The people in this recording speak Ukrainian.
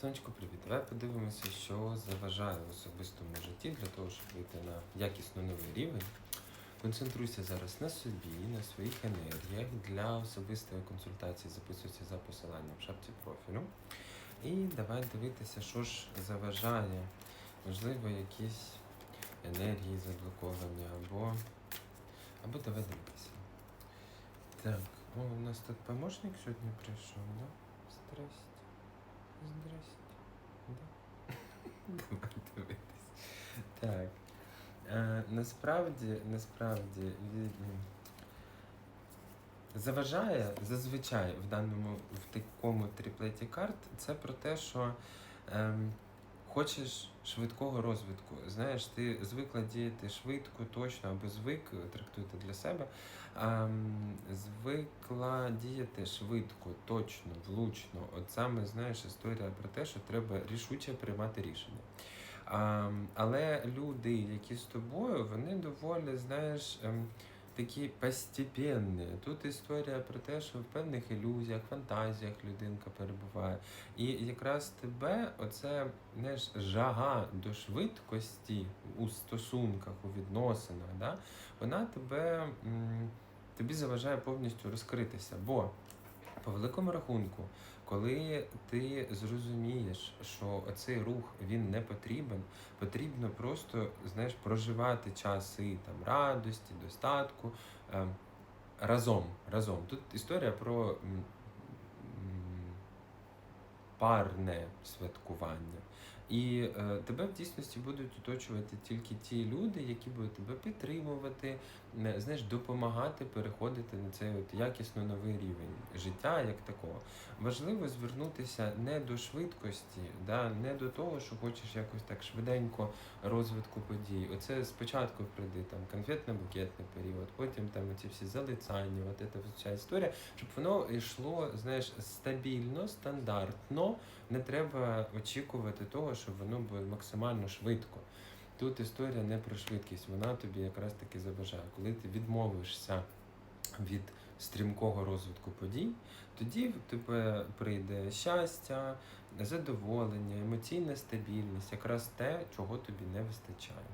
Сонечко, привіт. Давай подивимося, що заважає в особистому житті для того, щоб вийти на якісно новий рівень. Концентруйся зараз на собі, на своїх енергіях. Для особистої консультації записуйся за посиланням в шапці профілю. І давай дивитися, що ж заважає. Можливо, якісь енергії заблоковані, або. Або давай дивитися. Так, о, у нас тут помощник сьогодні прийшов, да? Здрасте. Здрасте. Да. Давай дивитись. Так. Е, насправді, насправді, ві- заважає зазвичай в даному в такому тріплеті карт це про те, що ем, хочеш швидкого розвитку. Знаєш, ти звикла діяти швидко, точно або звик, трактуйте для себе. ем, звикла діяти швидко, точно, влучно. От саме знаєш історія про те, що треба рішуче приймати рішення. Але люди, які з тобою, вони доволі, знаєш, ем, такі постепенні. Тут історія про те, що в певних ілюзіях, фантазіях людинка перебуває. І якраз тебе, оце знаєш, жага до швидкості у стосунках, у відносинах, да, вона тебе, тобі заважає повністю розкритися. Бо по великому рахунку, коли ти зрозумієш, що цей рух він не потрібен, потрібно просто знаєш, проживати часи там радості, достатку е, разом. разом. Тут історія про парне святкування. І е, тебе в дійсності будуть оточувати тільки ті люди, які будуть тебе підтримувати, не, знаєш, допомагати переходити на цей от якісно новий рівень життя як такого. Важливо звернутися не до швидкості, да, не до того, що хочеш якось так швиденько розвитку подій. Оце спочатку прийде там конфетно-букетний період, потім там ці всі залицяння, от ця вся історія, щоб воно йшло, знаєш, стабільно, стандартно. Не треба очікувати того, що воно було максимально швидко. Тут історія не про швидкість, вона тобі якраз таки заважає. Коли ти відмовишся від стрімкого розвитку подій, тоді в тебе прийде щастя, задоволення, емоційна стабільність, якраз те, чого тобі не вистачає.